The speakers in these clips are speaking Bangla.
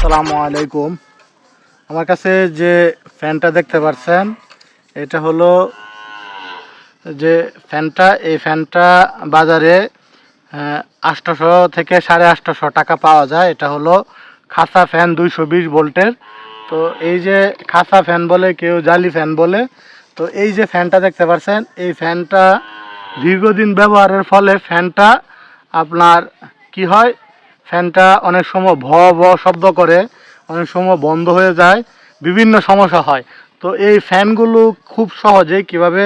আসসালামু আলাইকুম। আমার কাছে যে ফ্যানটা দেখতে পাচ্ছেন এটা হলো যে ফ্যানটা, এই ফ্যানটা বাজারে আটশোশো থেকে সাড়ে আটশোশো টাকা পাওয়া যায়। এটা হলো খাসা ফ্যান দুইশো বিশ ভোল্টের। তো এই যে খাসা ফ্যান বলে, কেউ জালি ফ্যান বলে, তো এই যে ফ্যানটা দেখতে পাচ্ছেন এই ফ্যানটা দীর্ঘদিন ব্যবহারের ফলে ফ্যানটা আপনার কি হয় ফ্যানটা অনেক সময় ভ ভ শব্দ করে, অনেক সময় বন্ধ হয়ে যায়, বিভিন্ন সমস্যা হয়। তো এই ফ্যানগুলো খুব সহজেই কীভাবে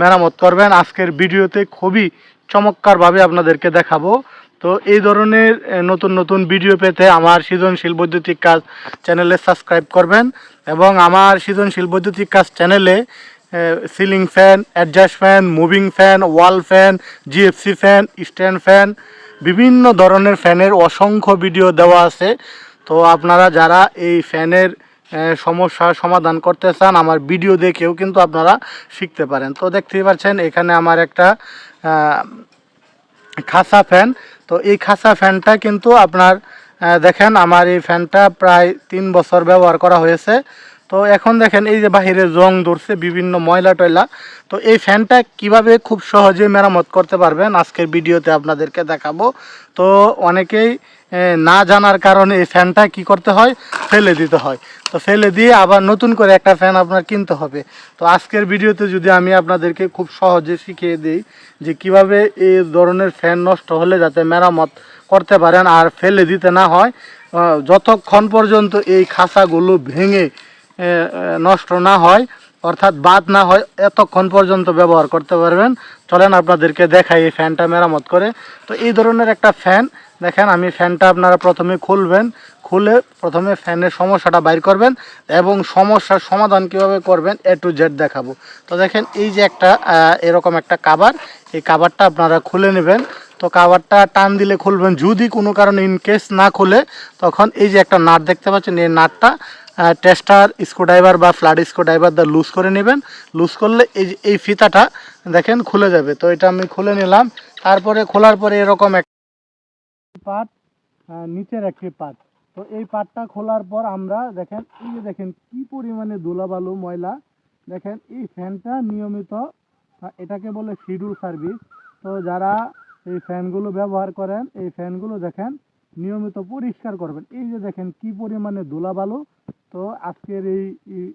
মেরামত করবেন, আজকের ভিডিওতে খুবই চমৎকারভাবে আপনাদেরকে দেখাবো। তো এই ধরনের নতুন নতুন ভিডিও পেতে আমার সৃজনশীল বৈদ্যুতিক কাজ চ্যানেলে সাবস্ক্রাইব করবেন এবং আমার সৃজনশীল বৈদ্যুতিক কাজ চ্যানেলে ceiling fan, adjust fan, moving fan, wall fan, G F C fan, stand fan বিভিন্ন ধরনের ফ্যানের অসংখ্য ভিডিও দেওয়া আছে। তো আপনারা যারা এই ফ্যানের সমস্যার সমাধান করতে চান, আমার ভিডিও দেখেও কিন্তু আপনারা শিখতে পারেন। তো দেখতেই পাচ্ছেন, এখানে আমার একটা খাসা ফ্যান। তো এই খাসা ফ্যানটা কিন্তু আপনার দেখেন, আমার এই ফ্যানটা প্রায় তিন বছর ব্যবহার করা হয়েছে। তো এখন দেখেন এই যে বাহিরে জং ধরছে, বিভিন্ন ময়লা টয়লা। তো এই ফ্যানটা কীভাবে খুব সহজে মেরামত করতে পারবেন, আজকের ভিডিওতে আপনাদেরকে দেখাবো। তো অনেকেই না জানার কারণে এই ফ্যানটা কি করতে হয়, ফেলে দিতে হয়। তো ফেলে দিয়ে আবার নতুন করে একটা ফ্যান আপনার কিনতে হবে। তো আজকের ভিডিওতে যদি আমি আপনাদেরকে খুব সহজে শিখিয়ে দিই যে কীভাবে এই ধরনের ফ্যান নষ্ট হলে যাতে মেরামত করতে পারেন আর ফেলে দিতে না হয় যতক্ষণ পর্যন্ত এই খাঁচাগুলো ভেঙে নষ্ট না হয়, অর্থাৎ বাদ না হয়, এতক্ষণ পর্যন্ত ব্যবহার করতে পারবেন। চলেন আপনাদেরকে দেখাই এই ফ্যানটা মেরামত করে। তো এই ধরনের একটা ফ্যান, দেখেন আমি ফ্যানটা আপনারা প্রথমে খুলবেন, খুলে প্রথমে ফ্যানের সমস্যাটা বাইর করবেন এবং সমস্যার সমাধান কীভাবে করবেন এ টু জেড দেখাবো। তো দেখেন এই যে একটা এরকম একটা কাবার এই কাবারটা আপনারা খুলে নেবেন। তো কাভারটা টান দিলে খুলবেন। যদি কোনো কারণে ইন কেস না খুলে, তখন এই যে একটা নাট দেখতে পাচ্ছেন, এই নাটটা টেস্টার স্ক্রুড্রাইভার বা ফ্ল্যাট স্ক্রুড্রাইভার দিয়ে লুজ করে নেবেন। লুজ করলে এই এই ফিতাটা দেখেন খুলে যাবে। তো এটা আমি খুলে নিলাম। তারপরে খোলার পরে এরকম এক পার্ট নিচের একটি পার্ট তো এই পার্টটা খোলার পর আমরা দেখেন, এই যে দেখেন কি পরিমাণে ধুলাবালু, ময়লা। দেখেন এই ফ্যানটা নিয়মিত এটাকে বলে শিডিউল সার্ভিস তো যারা এই ফ্যানগুলো ব্যবহার করেন, এই ফ্যানগুলো দেখেন নিয়মিত পরিষ্কার করবেন। এই যে দেখেন কি পরিমাণে ধুলাবালু তো আজকের এই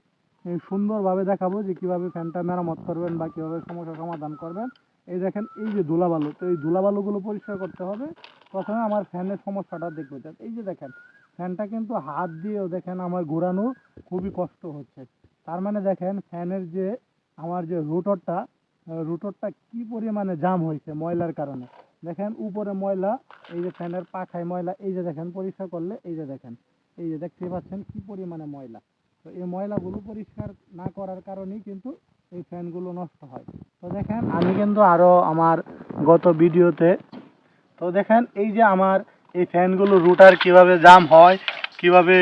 সুন্দরভাবে দেখাবো যে কীভাবে ফ্যানটা মেরামত করবেন বা কীভাবে সমস্যা সমাধান করবেন। এই দেখেন এই যে ধুলাবালু তো এই ধুলাবালুগুলো পরিষ্কার করতে হবে। প্রথমে আমার ফ্যানের সমস্যাটা দেখব। দেখ- এই যে দেখেন, ফ্যানটা কিন্তু হাত দিয়েও দেখেন আমার ঘোরানো খুবই কষ্ট হচ্ছে। তার মানে দেখেন ফ্যানের যে, আমার যে রোটরটা রোটরটা কি পরিমাণে জাম হয়েছে ময়লার কারণে। দেখেন উপরে ময়লা, এই যে ফ্যানের পাখায় ময়লা, এই যে দেখেন পরিষ্কার করলে, এই যে দেখেন, এই যে দেখতে পাচ্ছেন কি পরিমাণে ময়লা। তো এই ময়লাগুলো পরিষ্কার না করার কারণেই কিন্তু এই ফ্যানগুলো নষ্ট হয়। তো দেখেন, আমি কিন্তু আরও আমার গত ভিডিওতে, তো দেখেন এই যে আমার এই ফ্যানগুলো রুটার কীভাবে জাম হয়, কীভাবে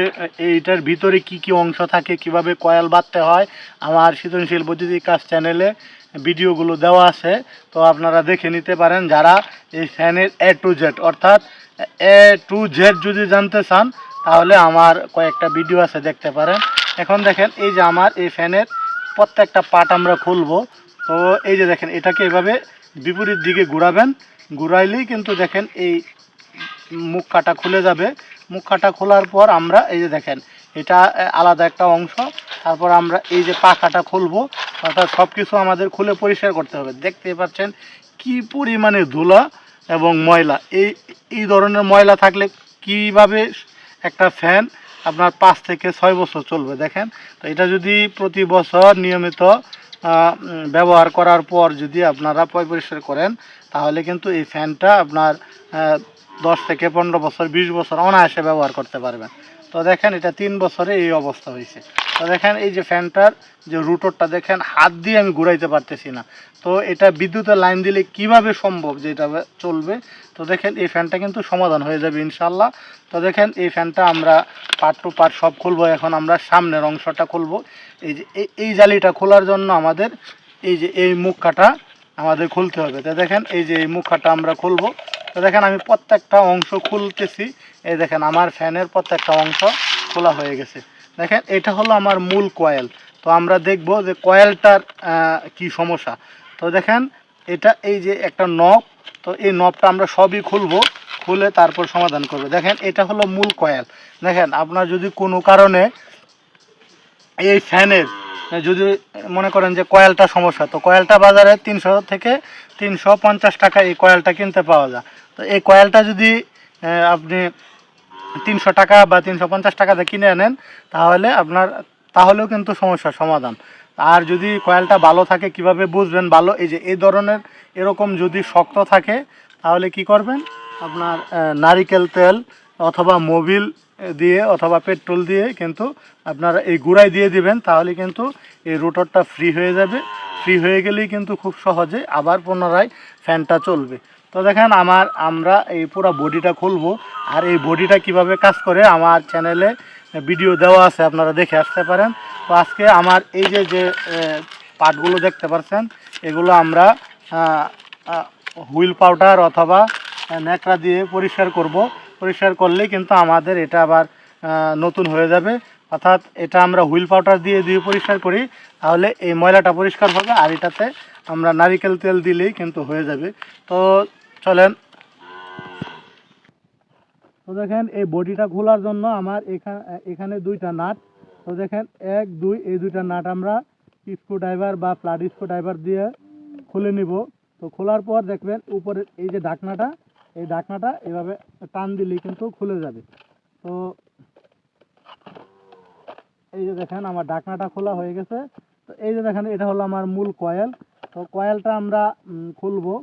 এইটার ভিতরে কি কি অংশ থাকে, কীভাবে কয়েল বাঁধতে হয়, আমার সৃজনশীল বৈদ্যুতিক কাজ চ্যানেলে ভিডিওগুলো দেওয়া আছে, তো আপনারা দেখে নিতে পারেন যারা এই ফ্যানের এ টু জেড অর্থাৎ এ টু জেড যদি জানতে চান, তাহলে আমার কয়েকটা ভিডিও আছে দেখতে পারেন। এখন দেখেন এই যে আমার এই ফ্যানের প্রত্যেকটা পার্ট আমরা খুলবো। তো এই যে দেখেন, এটাকে এভাবে বিপরীত দিকে ঘুরাবেন। ঘুরাইলেই কিন্তু দেখেন এই মুখ কাটা খুলে যাবে। মুখ কাটা খোলার পর আমরা এই যে দেখেন এটা আলাদা একটা অংশ। তারপর আমরা এই যে পাখাটা খুলবো, অর্থাৎ সব কিছু আমাদের খুলে পরিষ্কার করতে হবে। দেখতেই পাচ্ছেন কি পরিমাণে ধুলা এবং ময়লা। এই এই ধরনের ময়লা থাকলে কীভাবে একটা ফ্যান আপনার পাঁচ থেকে ছয় বছর চলবে দেখেন? তো এটা যদি প্রতি বছর নিয়মিত ব্যবহার করার পর যদি আপনারা পয় পরিষ্কার করেন, তাহলে কিন্তু এই ফ্যানটা আপনার দশ থেকে পনেরো বছর, বিশ বছর অনায়াসে ব্যবহার করতে পারবেন। তো দেখেন এটা তিন বছরে এই অবস্থা হয়েছে। তো দেখেন এই যে ফ্যানটার যে রুটরটা দেখেন, হাত দিয়ে আমি ঘুরাইতে পারতেছি না। তো এটা বিদ্যুতের লাইন দিলে কীভাবে সম্ভব যে এটা চলবে? তো দেখেন এই ফ্যানটা কিন্তু সমাধান হয়ে যাবে ইনশাল্লাহ তো দেখেন এই ফ্যানটা আমরা পার্ট টু পার্ট সব খুলবো। এখন আমরা সামনের অংশটা খুলবো। এই যে এই- জালিটা খোলার জন্য আমাদের এই যে এই মুখ কাটা আমাদের খুলতে হবে। তো দেখেন এই যে এই মুখ কাটা আমরা খুলবো। তো দেখেন আমি প্রত্যেকটা অংশ খুলতেছি। এই দেখেন, আমার ফ্যানের প্রত্যেকটা অংশ খোলা হয়ে গেছে। দেখেন, এটা হলো আমার মূল কয়েল। তো আমরা দেখব যে কয়েলটার কি সমস্যা। তো দেখেন, এটা এই যে একটা নব, তো এই নবটা আমরা সবই খুলবো। খুলে তারপর সমাধান করব। দেখেন, এটা হলো মূল কয়েল। দেখেন, আপনার যদি কোনো কারণে এই ফ্যানের যদি মনে করেন যে কয়েলটা সমস্যা, তো কয়েলটা বাজারে তিনশো থেকে তিনশো পঞ্চাশ টাকা এই কয়েলটা কিনতে পাওয়া যায়। তো এই কয়েলটা যদি আপনি তিনশো টাকা বা তিনশো পঞ্চাশ টাকাতে কিনে আনেন তাহলে আপনার, তাহলেও কিন্তু সমস্যার সমাধান। আর যদি কয়েলটা ভালো থাকে, কীভাবে বুঝবেন? ভালো, এই যে এই ধরনের এরকম যদি শক্ত থাকে, তাহলে কি করবেন? আপনার নারিকেল তেল অথবা মোবিল দিয়ে অথবা পেট্রোল দিয়ে কিন্তু আপনারা এই গুঁড়াই দিয়ে দিবেন, তাহলে কিন্তু এই রোটরটা ফ্রি হয়ে যাবে। ফ্রি হয়ে গেলেই কিন্তু খুব সহজে আবার পুনরায় ফ্যানটা চলবে। তো দেখেন আমার, আমরা এই পুরো বডিটা খুলবো, আর এই বডিটা কীভাবে কাজ করে আমার চ্যানেলে ভিডিও দেওয়া আছে, আপনারা দেখে আসতে পারেন। তো আজকে আমার এই যে যে পার্টগুলো দেখতে পাচ্ছেন এগুলো আমরা হুইল পাউডার অথবা ন্যাকড়া দিয়ে পরিষ্কার করব। পরিষ্কার করলেই কিন্তু আমাদের এটা আবার নতুন হয়ে যাবে। অর্থাৎ এটা আমরা হুইল পাউডার দিয়ে দিয়ে পরিষ্কার করি, তাহলে এই ময়লাটা পরিষ্কার হবে আর এটাতে আমরা নারিকেল তেল দিলেই কিন্তু হয়ে যাবে। তো চলেন। তো দেখেন, এই বডিটা খোলার জন্য আমার এখানে এখানে দুইটা নাট। তো দেখেন, এক, দুই, এই দুইটা নাট আমরা স্ক্রু ড্রাইভার বা ফ্ল্যাট স্ক্রু ড্রাইভার দিয়ে খুলে নিব। তো খোলার পর দেখবেন উপরে এই যে ঢাকনাটা এই ঢাকনাটা এভাবে টান দিলেই কিন্তু খুলে যাবে। তো এই যে দেখেন আমার ঢাকনাটা খোলা হয়ে গেছে। তো এই যে দেখেন, এটা হলো আমার মূল কয়েল। তো কয়েলটা আমরা খুলবো।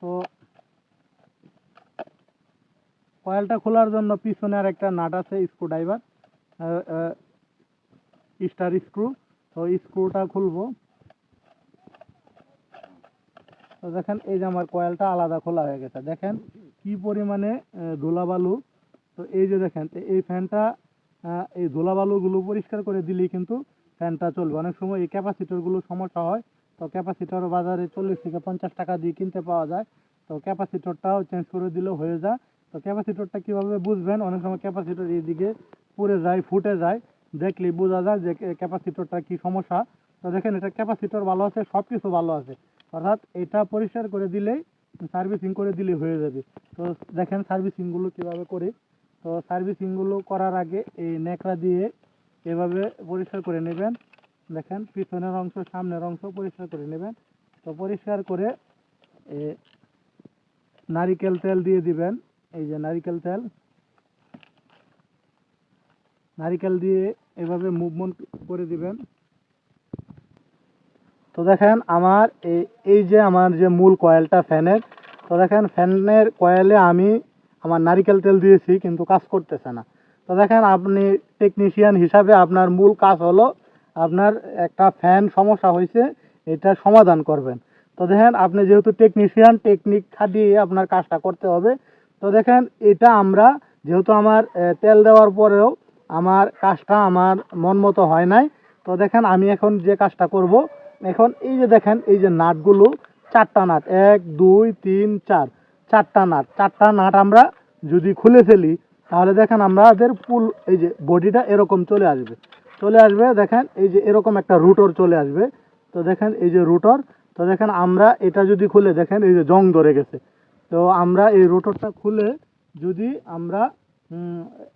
তো কয়েলটা খোলার জন্য পিছনে আর একটা নাট আছে স্ক্রু ড্রাইভার স্টার স্ক্রু। তো স্ক্রুটা খুলবো। তো দেখেন, এই যে আমার কয়েলটা আলাদা খোলা হয়ে গেছে। দেখেন কি পরিমাণে ধুলাবালু। তো এই যে দেখেন এই ফ্যানটা এই ধুলাবালুগুলো পরিষ্কার করে দিলেই কিন্তু ফ্যানটা চলবে। অনেক সময় এই ক্যাপাসিটরগুলো সমস্যা হয়, তো ক্যাপাসিটর বাজারে চল্লিশ থেকে পঞ্চাশ টাকা দিয়ে কিনতে পাওয়া যায়। তো ক্যাপাসিটরটাও চেঞ্জ করে দিলেও হয়ে যায়। তো ক্যাপাসিটরটা কীভাবে বুঝবেন? অনেক সময় ক্যাপাসিটর এইদিকে পুড়ে যায়, ফুটে যায়। দেখলেই বোঝা যায় যে ক্যাপাসিটরটা কি সমস্যা। তো দেখেন, এটা ক্যাপাসিটর ভালো আছে সব কিছু ভালো আছে। অর্থাৎ এটা পরিষ্কার করে দিলেই সার্ভিসিং করে দিলেই হয়ে যাবে। তো দেখেন সার্ভিসিংগুলো কীভাবে করি। তো সার্ভিসিংগুলো করার আগে এই ন্যাকড়া দিয়ে এভাবে পরিষ্কার করে নেবেন। দেখেন পিছনের অংশ, সামনের অংশ পরিষ্কার করে নেবেন। তো পরিষ্কার করে নারিকেল তেল দিয়ে দিবেন। এই যে নারিকেল তেল। নারিকেল দিয়ে এভাবে মুভমেন্ট করে দিবেন। তো দেখেন আমার এই এই যে আমার যে মূল কয়েলটা ফ্যানের, তো দেখেন ফ্যানের কয়েলে আমি আমার নারিকেল তেল দিয়েছি, কিন্তু কাজ করতেছে না। তো দেখেন আপনি টেকনিশিয়ান হিসাবে আপনার মূল কাজ হলো আপনার একটা ফ্যান সমস্যা হয়েছে, এটা সমাধান করবেন। তো দেখেন আপনি যেহেতু টেকনিশিয়ান টেকনিক খাটিয়ে আপনার কাজটা করতে হবে, তো দেখেন এটা আমরা যেহেতু আমার তেল দেওয়ার পরেও আমার কাজটা আমার মন মতো হয় নাই, তো দেখেন আমি এখন যে কাজটা করব এখন এই যে দেখেন এই যে নাটগুলো চারটা নাট এক দুই তিন চার চারটা নাট। চারটা নাট আমরা যদি খুলে ফেলি তাহলে দেখেন আমাদের পুল এই যে বডিটা এরকম চলে আসবে। চলে আসবে দেখেন এই যে এরকম একটা রুটর চলে আসবে। তো দেখেন এই যে রুটর তো দেখেন আমরা এটা যদি খুলে দেখেন এই যে জং ধরে গেছে। তো আমরা এই রোটরটা খুলে যদি আমরা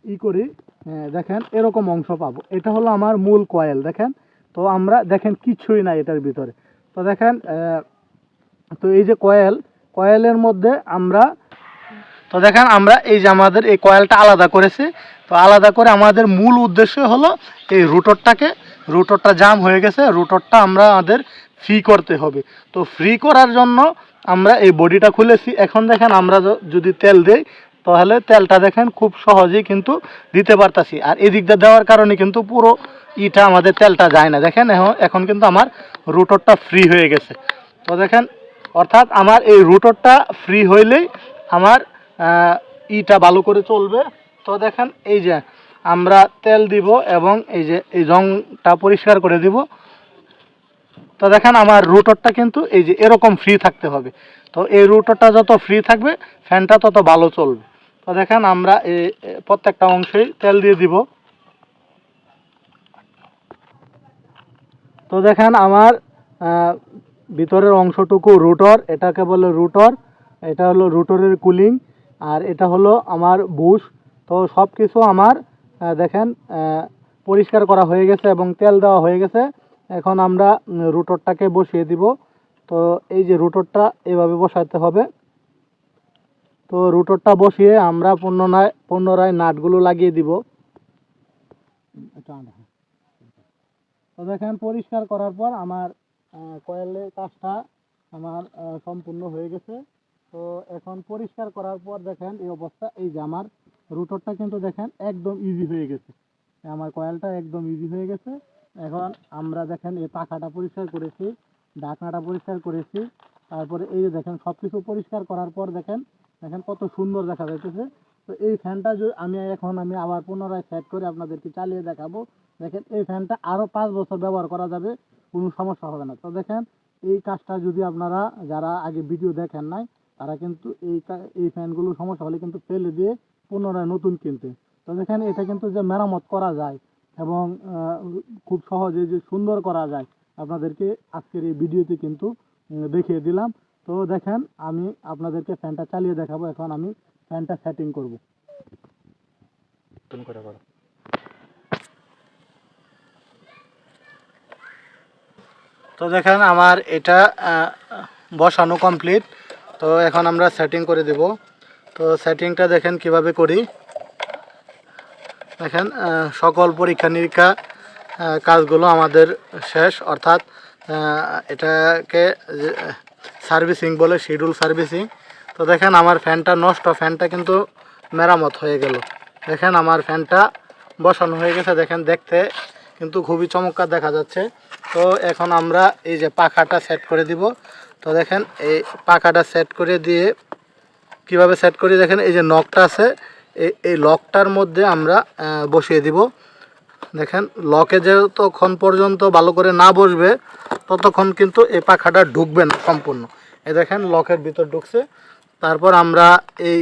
ই করি হ্যাঁ, দেখেন এরকম অংশ পাবো। এটা হলো আমার মূল কয়েল দেখেন। তো আমরা দেখেন কিছুই নাই এটার ভিতরে। তো দেখেন তো এই যে কয়েল, কয়েলের মধ্যে আমরা, তো দেখেন আমরা এই যে আমাদের এই কয়েলটা আলাদা করেছি। তো আলাদা করে আমাদের মূল উদ্দেশ্য হলো এই রুটরটাকে, রুটরটা জাম হয়ে গেছে, রুটরটা আমরা আমাদের ফ্রি করতে হবে। তো ফ্রি করার জন্য আমরা এই বডিটা খুলেছি। এখন দেখেন আমরা যদি তেল দেই তাহলে তেলটা দেখেন খুব সহজেই কিন্তু দিতে পারতাছি। আর এদিকটা দেওয়ার কারণে কিন্তু পুরো ইটা আমাদের তেলটা যায় না। দেখেন এখন কিন্তু আমার রুটরটা ফ্রি হয়ে গেছে। তো দেখেন, অর্থাৎ আমার এই রুটরটা ফ্রি হইলেই আমার ইটা ভালো করে চলবে। তো দেখেন, এই যে আমরা তেল দিব এবং এই যে, এই জংটা পরিষ্কার করে দিব। তো দেখেন, আমার রুটরটা কিন্তু এই যে এরকম ফ্রি থাকতে হবে। তো এই রুটরটা যত ফ্রি থাকবে ফ্যানটা তত ভালো চলবে। তো দেখেন আমরা এই প্রত্যেকটা অংশেই তেল দিয়ে দিব। তো দেখেন আমার ভিতরের অংশটুকু রুটর, এটাকে বলে রুটর, এটা হলো রুটরের কুলিং, আর এটা হলো আমার বুশ। তো সব কিছু আমার দেখেন পরিষ্কার করা হয়ে গেছে এবং তেল দেওয়া হয়ে গেছে। এখন আমরা রুটরটাকে বসিয়ে দিব। তো এই যে রুটরটা এভাবে বসাতে হবে। তো রুটরটা বসিয়ে আমরা পুনরায় পুনরায় নাটগুলো লাগিয়ে দিব। তো দেখেন, পরিষ্কার করার পর আমার কয়েলের কাজটা আমার সম্পূর্ণ হয়ে গেছে। তো এখন পরিষ্কার করার পর দেখেন, এই অবস্থা, এই যে আমার রুটরটা কিন্তু দেখেন একদম ইজি হয়ে গেছে। আমার কয়েলটা একদম ইজি হয়ে গেছে। এখন আমরা দেখেন, এই পাখাটা পরিষ্কার করেছি, ঢাকনাটা পরিষ্কার করেছি। তারপরে এই যে দেখেন সব কিছু পরিষ্কার করার পর দেখেন দেখেন কত সুন্দর দেখা যাইতেছে। তো এই ফ্যানটা আমি এখন আমি আবার পুনরায় সেট করে আপনাদেরকে চালিয়ে দেখাবো। দেখেন এই ফ্যানটা আরও পাঁচ বছর ব্যবহার করা যাবে, কোনো সমস্যা হবে না। তো দেখেন এই কাজটা যদি আপনারা যারা আগে ভিডিও দেখেন নাই, তারা কিন্তু এই এই ফ্যানগুলো সমস্যা হলে কিন্তু ফেলে দিয়ে পুনরায় নতুন কিনতে। তো দেখেন এটা কিন্তু যে মেরামত করা যায় এবং খুব সহজে যে সুন্দর করা যায়, আপনাদেরকে আজকের এই ভিডিওতে কিন্তু দেখিয়ে দিলাম। তো দেখেন, আমি আপনাদেরকে ফ্যানটা চালিয়ে দেখাবো। এখন আমি ফ্যানটা সেটিং করব। তো দেখেন, আমার এটা বসানো কমপ্লিট তো এখন আমরা সেটিং করে দেব। তো সেটিংটা দেখেন কীভাবে করি। দেখেন সকল পরীক্ষা নিরীক্ষা কাজগুলো আমাদের শেষ। অর্থাৎ এটাকে সার্ভিসিং বলে শিডিউল সার্ভিসিং। তো দেখেন আমার ফ্যানটা নষ্ট, ফ্যানটা কিন্তু মেরামত হয়ে গেল। দেখেন আমার ফ্যানটা বসানো হয়ে গেছে, দেখেন দেখতে কিন্তু খুবই চমৎকার দেখা যাচ্ছে। তো এখন আমরা এই যে পাখাটা সেট করে দিব। তো দেখেন এই পাখাটা সেট করে দিয়ে কীভাবে সেট করি? দেখেন এই যে নকটা আছে এই লকটার মধ্যে আমরা বসিয়ে দিব। দেখেন, লকে যতক্ষণ পর্যন্ত ভালো করে না বসবে, ততক্ষণ কিন্তু এই পাখাটা ঢুকবে না সম্পূর্ণ। এই দেখেন, লকের ভিতর ঢুকছে। তারপর আমরা এই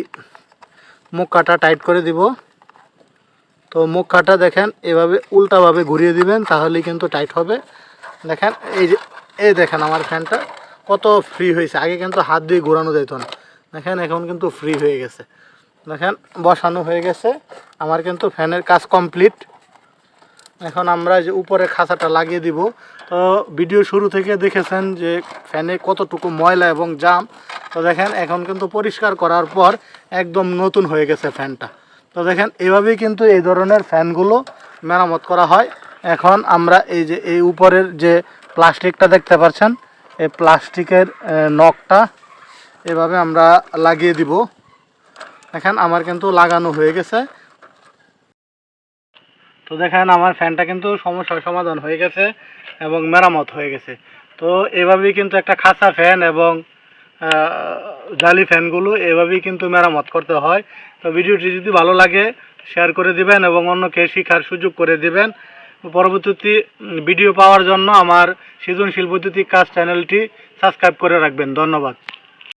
মুখ কাটা টাইট করে দিব। তো মুখ কাটা দেখেন, এভাবে উল্টাভাবে ঘুরিয়ে দিবেন, তাহলেই কিন্তু টাইট হবে। দেখেন, এই যে, এই দেখেন আমার ফ্যানটা, কত ফ্রি হয়েছে। আগে কিন্তু হাত দিয়ে ঘোরানো যেত না। দেখেন, এখন কিন্তু ফ্রি হয়ে গেছে। দেখেন, বসানো হয়ে গেছে। আমার কিন্তু ফ্যানের কাজ কমপ্লিট। এখন আমরা যে উপরে খাঁচাটা লাগিয়ে দিব, তো ভিডিও শুরু থেকে দেখেছেন যে ফ্যানে কতটুকু ময়লা এবং জাম। তো দেখেন, এখন কিন্তু পরিষ্কার করার পর একদম নতুন হয়ে গেছে ফ্যানটা। তো দেখেন, এভাবেই কিন্তু এই ধরনের ফ্যানগুলো মেরামত করা হয়। এখন আমরা এই যে, এই উপরের যে প্লাস্টিকটা দেখতে পাচ্ছেন, এই প্লাস্টিকের নখটা এভাবে আমরা লাগিয়ে দিব। দেখেন, আমার কিন্তু লাগানো হয়ে গেছে। তো দেখেন আমার ফ্যানটা কিন্তু সমস্যার সমাধান হয়ে গেছে এবং মেরামত হয়ে গেছে। তো এভাবেই কিন্তু একটা খাঁচা ফ্যান এবং জালি ফ্যানগুলো এভাবেই কিন্তু মেরামত করতে হয়। তো ভিডিওটি যদি ভালো লাগে শেয়ার করে দিবেন এবং অন্যকে শেখার সুযোগ করে দিবেন। পরবর্তী উম, ভিডিও পাওয়ার জন্য আমার সৃজনশীল বৈদ্যুতিক কাজ চ্যানেলটি সাবস্ক্রাইব করে রাখবেন। ধন্যবাদ।